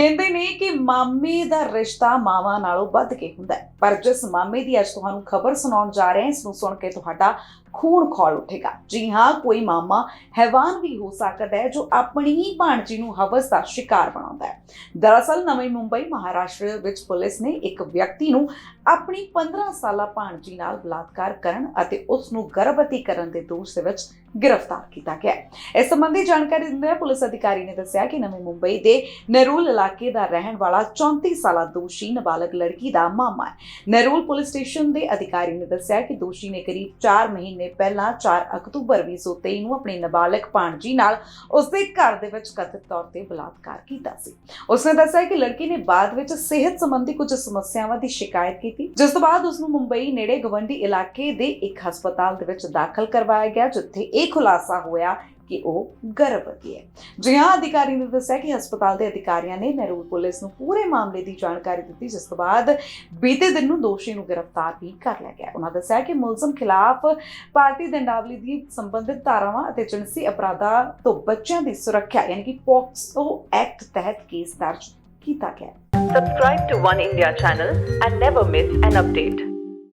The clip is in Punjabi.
ਕਹਿੰਦੇ ਨੇ ਕਿ ਮਾਮੇ ਦਾ ਰਿਸ਼ਤਾ ਮਾਵਾਂ ਨਾਲੋਂ ਵੱਧ ਕੇ ਹੁੰਦਾ ਹੈ। ਪਰ ਜਿਸ ਮਾਮੇ ਦੀ ਅੱਜ ਤੁਹਾਨੂੰ ਖਬਰ ਸੁਣਾਉਣ ਜਾ ਰਹੇ ਹਾਂ, ਇਸ ਨੂੰ ਸੁਣ ਕੇ ਤੁਹਾਡਾ ਖੂਨ ਖੌਲ ਉੱਠੇਗਾ। ਜੀ ਹਾਂ, ਕੋਈ ਮਾਮਾ ਹੈਵਾਨ ਵੀ ਹੋ ਸਕਦਾ ਹੈ, ਜੋ ਆਪਣੀ ਹੀ ਭਾਣਜੀ ਨੂੰ ਹਵਸ ਦਾ ਸ਼ਿਕਾਰ ਬਣਾਉਂਦਾ ਹੈ। ਦਰਅਸਲ, ਨਵੀਂ ਮੁੰਬਈ, ਮਹਾਰਾਸ਼ਟਰ ਵਿੱਚ ਪੁਲਿਸ ਨੇ ਇੱਕ ਵਿਅਕਤੀ ਨੂੰ ਆਪਣੀ 15 ਸਾਲਾ ਭਾਣਜੀ ਨਾਲ ਬਲਾਤਕਾਰ ਕਰਨ ਅਤੇ ਉਸ ਨੂੰ ਗਰਭਵਤੀ ਕਰਨ ਦੇ ਦੋਸ਼ ਦੇ ਵਿੱਚ ਗ੍ਰਿਫਤਾਰ ਕੀਤਾ ਗਿਆ ਇਸ ਸੰਬੰਧੀ ਜਾਣਕਾਰੀ ਦਿੰਦਿਆਂ ਪੁਲਿਸ ਅਧਿਕਾਰੀ ਨੇ ਦੱਸਿਆ ਕਿ ਨਵੀਂ ਮੁੰਬਈ ਦੇ ਨਰੂਲ ਇਲਾਕੇ ਦਾ ਰਹਿਣ ਵਾਲਾ 34 ਸਾਲਾ ਦੋਸ਼ੀ ਨਾਬਾਲਗ ਲੜਕੀ ਦਾ ਮਾਮਾ ਹੈ। ਨਰੂਲ ਪੁਲਿਸ ਸਟੇਸ਼ਨ ਦੇ ਅਧਿਕਾਰੀ ਨੇ ਦੱਸਿਆ ਕਿ ਦੋਸ਼ੀ ਨੇ ਕਰੀਬ 4 ਮਹੀਨੇ ਪਹਿਲਾਂ 4 ਅਕਤੂਬਰ 2023 ਨੂੰ ਆਪਣੀ ਨਾਬਾਲਗ ਭਾਣਜੀ ਨਾਲ ਉਸਦੇ ਘਰ ਦੇ ਵਿੱਚ ਕਥਿਤ ਤੌਰ ਤੇ ਬਲਾਤਕਾਰ ਕੀਤਾ ਸੀ। ਉਸਨੇ ਦੱਸਿਆ ਕਿ ਲੜਕੀ ਨੇ ਬਾਅਦ ਵਿੱਚ ਸਿਹਤ ਸੰਬੰਧੀ ਕੁਝ ਸਮੱਸਿਆਵਾਂ ਦੀ ਸ਼ਿਕਾਇਤ ਕੀਤੀ, ਜਿਸ ਤੋਂ ਬਾਅਦ ਉਸ ਨੂੰ ਮੁੰਬਈ ਨੇੜੇ ਗਵੰਡੀ ਇਲਾਕੇ ਦੇ ਇੱਕ ਹਸਪਤਾਲ ਦੇ ਵਿੱਚ ਦਾਖਲ ਕਰਵਾਇਆ ਗਿਆ, ਜਿੱਥੇ ਇਹ ਖੁਲਾਸਾ ਹੋਇਆ ਕਿ ਉਹ ਗਰਭਵਤੀ ਹੈ। ਜੀ ਅਧਿਕਾਰੀ ਨੇ ਦੱਸਿਆ ਕਿ ਹਸਪਤਾਲ ਦੇ ਅਧਿਕਾਰੀਆਂ ਨੇ ਨਰੂਲ ਪੁਲਿਸ ਨੂੰ ਪੂਰੇ ਮਾਮਲੇ ਦੀ ਜਾਣਕਾਰੀ ਦਿੱਤੀ, ਜਿਸ ਤੋਂ ਬਾਅਦ ਬੀਤੇ ਦਿਨ ਨੂੰ ਦੋਸ਼ੀ ਨੂੰ ਗ੍ਰਿਫਤਾਰ ਵੀ ਕਰ ਲਿਆ ਗਿਆ। ਉਹਨਾਂ ਦੱਸਿਆ ਕਿ ਮੁਲਜ਼ਮ ਖਿਲਾਫ ਭਾਰਤੀ ਦੰਡਾਵਲੀ ਦੀ ਸੰਬੰਧਿਤ ਧਾਰਾਵਾਂ ਅਤੇ ਜਿਣਸੀ ਅਪਰਾਧਾਂ ਤੋਂ ਬੱਚਿਆਂ ਦੀ ਸੁਰੱਖਿਆ, ਯਾਨੀ ਕਿ ਪੋਕਸੋ ਐਕਟ ਤਹਿਤ ਕੇਸ ਦਰਜ ਕੀਤਾ ਗਿਆ। Subscribe to One India channel and never miss an update.